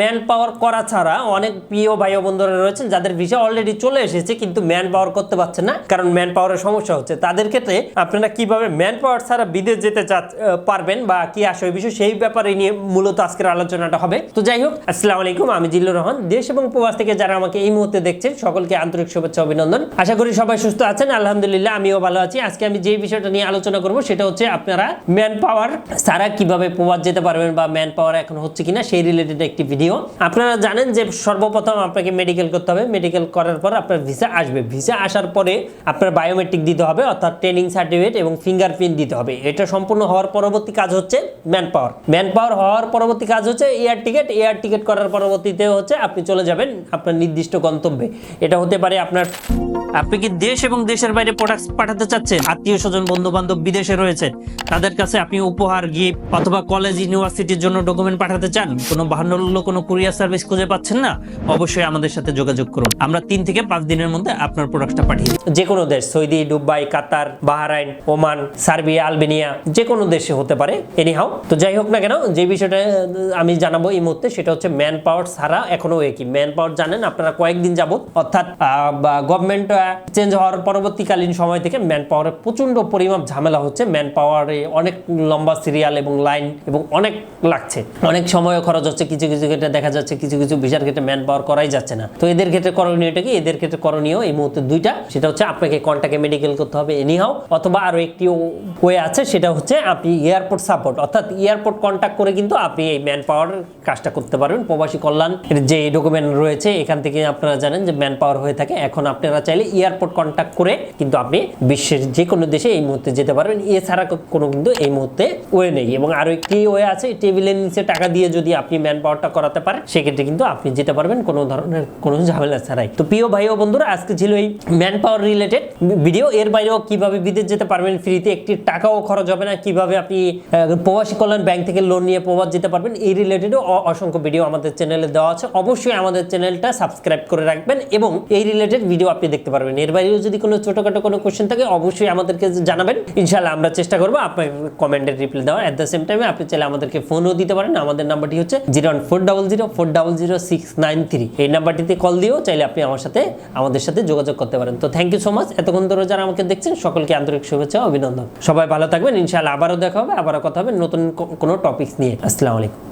Man power করা ছাড়া অনেক প্রিয় ভাই বন্ধুরা রয়েছেন, যাদের ভিসা অলরেডি চলে এসেছে, কিন্তু ম্যান পাওয়ার করতে পারছে না, কারণ ম্যান পাওয়ারের সমস্যা হচ্ছে। তাদের ক্ষেত্রে আপনারা কীভাবে ম্যান পাওয়ার ছাড়া বিদেশ যেতে পারবেন বা কি আসে ওই বিষয়, সেই ব্যাপারে নিয়ে মূলত আজকের আলোচনাটা হবে। তো যাই হোক, আসসালামু আলাইকুম, আমি জিল্লুর রহমান। দেশ এবং প্রবাস থেকে যারা আমাকে এই মুহূর্তে দেখছেন, সকলকে আন্তরিক শুভেচ্ছা, অভিনন্দন। আশা করি সবাই সুস্থ আছেন, আলহামদুলিল্লাহ, আমিও ভালো আছি। আজকে আমি যে বিষয়টা নিয়ে আলোচনা করব, সেটা হচ্ছে আপনারা ম্যান পাওয়ার ছাড়া কীভাবে প্রবাস যেতে পারবেন বা ম্যান পাওয়ার এখন হচ্ছে কিনা, সেই রিলেটেড একটি ভিডিও আপনারা জানেন যে সর্বপ্রথম আপনাকে মেডিকেল করতে হবে। মেডিকেল করার পর আপনার ভিসা আসবে। ভিসা আসার পরে আপনার বায়োমেট্রিক দিতে হবে, অর্থাৎ ট্রেনিং সার্টিফিকেট এবং ফিঙ্গারপ্রিন্ট দিতে হবে। এটা সম্পূর্ণ হওয়ার পরবর্তী কাজ হচ্ছে ম্যান পাওয়ার ম্যান পাওয়ার হওয়ার পরবর্তী কাজ হচ্ছে এয়ার টিকিট এয়ার টিকিট করার পরবর্তীতে হচ্ছে আপনি চলে যাবেন আপনার নির্দিষ্ট গন্তব্যে। এটা হতে পারে আপনার আপনি কি দেশ এবং দেশের বাইরে প্রোডাক্ট পাঠাতে চাচ্ছেন? আত্মীয় স্বজন বন্ধু বান্ধব বিদেশে রয়েছে। তাদের কাছে আপনি উপহার গিফট অথবা কলেজ ইউনিভার্সিটির জন্য ডকুমেন্ট পাঠাতে চান? কোনো বাহান্ন কোনো কুরিয়ার সার্ভিস খুঁজে পাচ্ছেন না? অবশ্যই আমাদের সাথে যোগাযোগ করুন। আমরা তিন থেকে পাঁচ দিনের মধ্যে আপনার প্রোডাক্টটা পাঠিয়ে। যে কোনো দেশ, Saudi, Dubai, Qatar, Bahrain, Oman, Serbia, Albania, যে কোনো দেশে হতে পারে এনি এনিহাও তো যাই হোক না কেন, যে বিষয়টা আমি জানাব এই মুহূর্তে, সেটা হচ্ছে ম্যান পাওয়ার ছাড়া এখনও একই। ম্যান পাওয়ার জানেন, আপনারা কয়েকদিন যাবত অর্থাৎ গভর্নমেন্ট চেঞ্জ হওয়ার পরবর্তীকালীন সময় থেকে ম্যান পাওয়ারের প্রচণ্ড পরিমাপ ঝামেলা হচ্ছে। ম্যান পাওয়ারে অনেক লম্বা সিরিয়াল এবং লাইন এবং অনেক লাগছে। অনেক সময় খরচ হচ্ছে, কিছু কিছু ক্ষেত্রে দেখা যাচ্ছে কিছু কিছু ভিসার ক্ষেত্রে ম্যান পাওয়ার করাই যাচ্ছে না। তো এদের ক্ষেত্রে করণীয়টা কি? এদের ক্ষেত্রে করণীয় এই মুহূর্তে দুইটা। সেটা হচ্ছে আপনাকে কন্টাকে মেডিকেল করতে হবে এনিহাও অথবা আরও একটি ওয়ে আছে, সেটা হচ্ছে আপনি এয়ারপোর্ট সাপোর্ট অর্থাৎ এয়ারপোর্ট কন্ট্যাক্ট করে কিন্তু আপনি এই ম্যান পাওয়ার কাজটা করতে পারবেন। প্রবাসী কল্যাণ যে ডকুমেন্ট রয়েছে, এখান থেকে আপনারা জানেন যে ম্যান পাওয়ার হয়ে থাকে। এখন আপনারা চাইলে এয়ারপোর্ট কন্ট্যাক্ট করে কিন্তু আপনি বিশ্বের যে কোনো দেশে এই মুহূর্তে যেতে পারবেন। এছাড়া কোনো কিন্তু এই মুহূর্তে ওয়ে নেই এবং আরও একটি ওয়ে আছে, টেবিলের নিচে টাকা দিয়ে যদি আপনি ম্যান পাওয়ারটা করাতে পারেন, সেক্ষেত্রে কিন্তু আপনি যেতে পারবেন কোনো ধরনের কোনো ঝামেলা ছাড়াই। তো প্রিয় ভাই ও বন্ধুরা, আজকে ছিল এই ম্যান পাওয়ার রিলেটেড ভিডিও এর বাইরেও কীভাবে বিদেশ যেতে পারবেন, ফ্রিতে একটি টাকাও খরচ হবে না, কীভাবে আপনি প্রবাসী কল্যাণ ব্যাংক থেকে লোন নিয়ে প্রবাস যেতে পারবেন, এই রিলেটেডও অসংখ্য ভিডিও আমাদের চ্যানেলে দেওয়া আছে। অবশ্যই আমাদের চ্যানেলটা সাবস্ক্রাইব করে রাখবেন এবং এই রিলেটেড ভিডিও আপনি দেখতে পারবেন। এর বাইরেও যদি কোনো ছোটখাটো কোনো কোশ্চেন থাকে, অবশ্যই আমাদেরকে জানাবেন। ইনশাল্লাহ আমরা চেষ্টা করব আপনার কমেন্টের রিপ্লাই দেওয়ার। অ্যাট দ্য সেম টাইমে আপনি চাইলে আমাদেরকে ফোনও দিতে পারেন। আমাদের নাম্বারটি হচ্ছে zero one four double zero four double zero six nine three এই নাম্বারটিতে কল দিয়েও চাইলে আপনি আমার সাথে, আমাদের সাথে যোগাযোগ করতে পারেন। তো থ্যাংক ইউ সো মাচ এতক্ষণ ধরে যারা আমাকে দেখছেন, সকলকে আন্তরিক শুভেচ্ছা অভিনন্দন। সবাই ভালো থাকবেন। ইনশাআল্লাহ আবারও দেখা হবে, আবারও কথা হবে নতুন কোনো টপিকস নিয়ে। আসসালামু আলাইকুম।